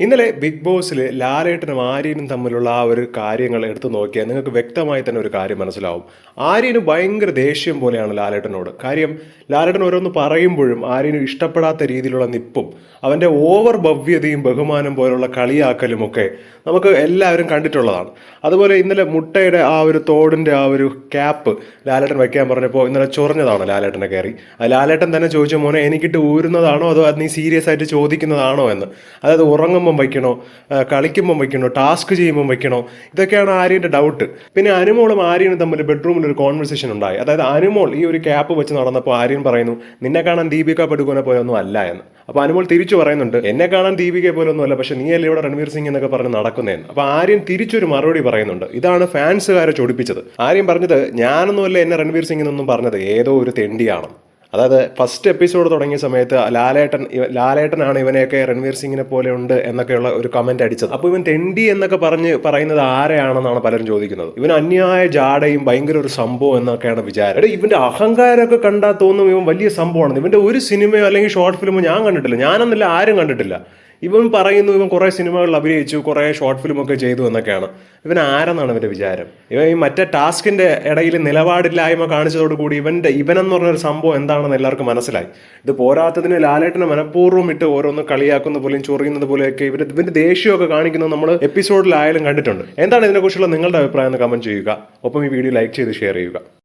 ഇന്നലെ ബിഗ് ബോസിൽ ലാലേട്ടനും ആര്യനും തമ്മിലുള്ള ആ ഒരു കാര്യങ്ങൾ എടുത്തു നോക്കിയാൽ നിങ്ങൾക്ക് വ്യക്തമായി തന്നെ ഒരു കാര്യം മനസ്സിലാവും. ആര്യന് ഭയങ്കര ദേഷ്യം പോലെയാണ് ലാലേട്ടനോട്. കാര്യം ലാലേട്ടൻ ഓരോന്ന് പറയുമ്പോഴും ആര്യന് ഇഷ്ടപ്പെടാത്ത രീതിയിലുള്ള നിപ്പും അവന്റെ ഓവർ ഭവ്യതയും ബഹുമാനം പോലുള്ള കളിയാക്കലും ഒക്കെ നമുക്ക് എല്ലാവരും കണ്ടിട്ടുള്ളതാണ്. അതുപോലെ ഇന്നലെ മുട്ടയുടെ ആ ഒരു തോടിന്റെ ആ ഒരു ക്യാപ്പ് ലാലേട്ടൻ വയ്ക്കാൻ പറഞ്ഞപ്പോൾ ഇന്നലെ ചൊറിഞ്ഞതാണ് ലാലേട്ടനെ കയറി. ലാലേട്ടൻ തന്നെ ചോദിച്ച മോനെ എനിക്കിട്ട് ഊരുന്നതാണോ? അതോ അത് നീ സീരിയസ് ആയിട്ട് ചോദിക്കുന്നതാണോ? എന്ന്. അതായത് ഉറങ്ങുമ്പം വയ്ക്കണോ? കളിക്കുമ്പം വയ്ക്കണോ? ടാസ്ക് ചെയ്യുമ്പം വയ്ക്കണോ? ഇതൊക്കെയാണ് ആര്യന്റെ ഡൗട്ട്. പിന്നെ അനുമോളും ആര്യനും തമ്മിൽ ബെഡ്റൂമിൽ ഒരു കോൺവെർസേഷൻ ഉണ്ടായി. അതായത് അനുമോൾ ഈ ഒരു ക്യാപ്പ് വെച്ച് നടന്നപ്പോൾ ആര്യൻ പറയുന്നു നിന്നെ കാണാൻ ദീപിക പടുക്കോനെ പോയൊന്നും അല്ല എന്ന്. അപ്പോൾ അനുമോൾ തിരിച്ചു പറയുന്നുണ്ട് എന്നെ കാണാൻ ദീപികയെ പോലൊന്നും അല്ല പക്ഷേ നീ അല്ലേ ഇവിടെ രൺവീർ സിംഗ് എന്നൊക്കെ പറഞ്ഞ് നടക്കുന്നതെന്ന് അപ്പോൾ ആര്യൻ തിരിച്ചൊരു മറുപടി പറയുന്നുണ്ട് ഇതാണ് ഫാൻസുകാരെ ചൊടിപ്പിച്ചത്. ആര്യൻ പറഞ്ഞത് ഞാനൊന്നുമല്ല എന്നെ രൺവീർ സിംഗ് എന്നൊന്നും പറഞ്ഞത് ഏതോ ഒരു തെണ്ടിയാണ് അതായത് ഫസ്റ്റ് എപ്പിസോഡ് തുടങ്ങിയ സമയത്ത് ലാലേട്ടൻ ലാലേട്ടനാണ് ഇവനെയൊക്കെ രൺവീർ സിംഗിനെ പോലെ ഉണ്ട് എന്നൊക്കെയുള്ള ഒരു കമന്റ് അടിച്ചത്. അപ്പോൾ ഇവൻ തെണ്ടി എന്നൊക്കെ പറഞ്ഞ് പറയുന്നത് ആരെയാണെന്നാണ് പലരും ചോദിക്കുന്നത്. ഇവൻ അന്യായ ജാടയും ഭയങ്കര ഒരു സംഭവം എന്നൊക്കെയാണ് വിചാരം. ഇവന്റെ അഹങ്കാരമൊക്കെ കണ്ടാൽ തോന്നും ഇവൻ വലിയ സംഭവമാണ്. ഇവന്റെ ഒരു സിനിമയോ അല്ലെങ്കിൽ ഷോർട്ട് ഫിലിമോ ഞാൻ കണ്ടിട്ടില്ല. ഞാനെന്നല്ല ആരും കണ്ടിട്ടില്ല. ഇവൻ പറയുന്നു ഇവൻ കുറേ സിനിമകളിൽ അഭിനയിച്ചു കുറേ ഷോർട്ട് ഫിലിമൊക്കെ ചെയ്തു എന്നൊക്കെയാണ്. ഇവൻ ആരെന്നാണ് ഇവന്റെ വിചാരം? ഇവൻ ഈ മറ്റേ ടാസ്കിന്റെ ഇടയിൽ നിലപാടില്ലായ്മ കാണിച്ചതോടുകൂടി ഇവന്റെ ഇവനെന്ന് പറഞ്ഞൊരു സംഭവം എന്താണെന്ന് എല്ലാവർക്കും മനസ്സിലായി. ഇത് പോരാത്തതിന് ലാലേട്ടനെ മനഃപൂർവം ഇട്ട് ഓരോന്ന് കളിയാക്കുന്ന പോലെയും ചൊറിയുന്നത് പോലെയൊക്കെ ഇവന്റെ ഇവന്റെ ദേഷ്യമൊക്കെ കാണിക്കുന്നത് നമ്മൾ എപ്പിസോഡിലായാലും കണ്ടിട്ടുണ്ട്. എന്താണ് ഇതിനെക്കുറിച്ചുള്ള നിങ്ങളുടെ അഭിപ്രായം എന്ന് കമന്റ് ചെയ്യുക. ഒപ്പം ഈ വീഡിയോ ലൈക്ക് ചെയ്ത് ഷെയർ ചെയ്യുക.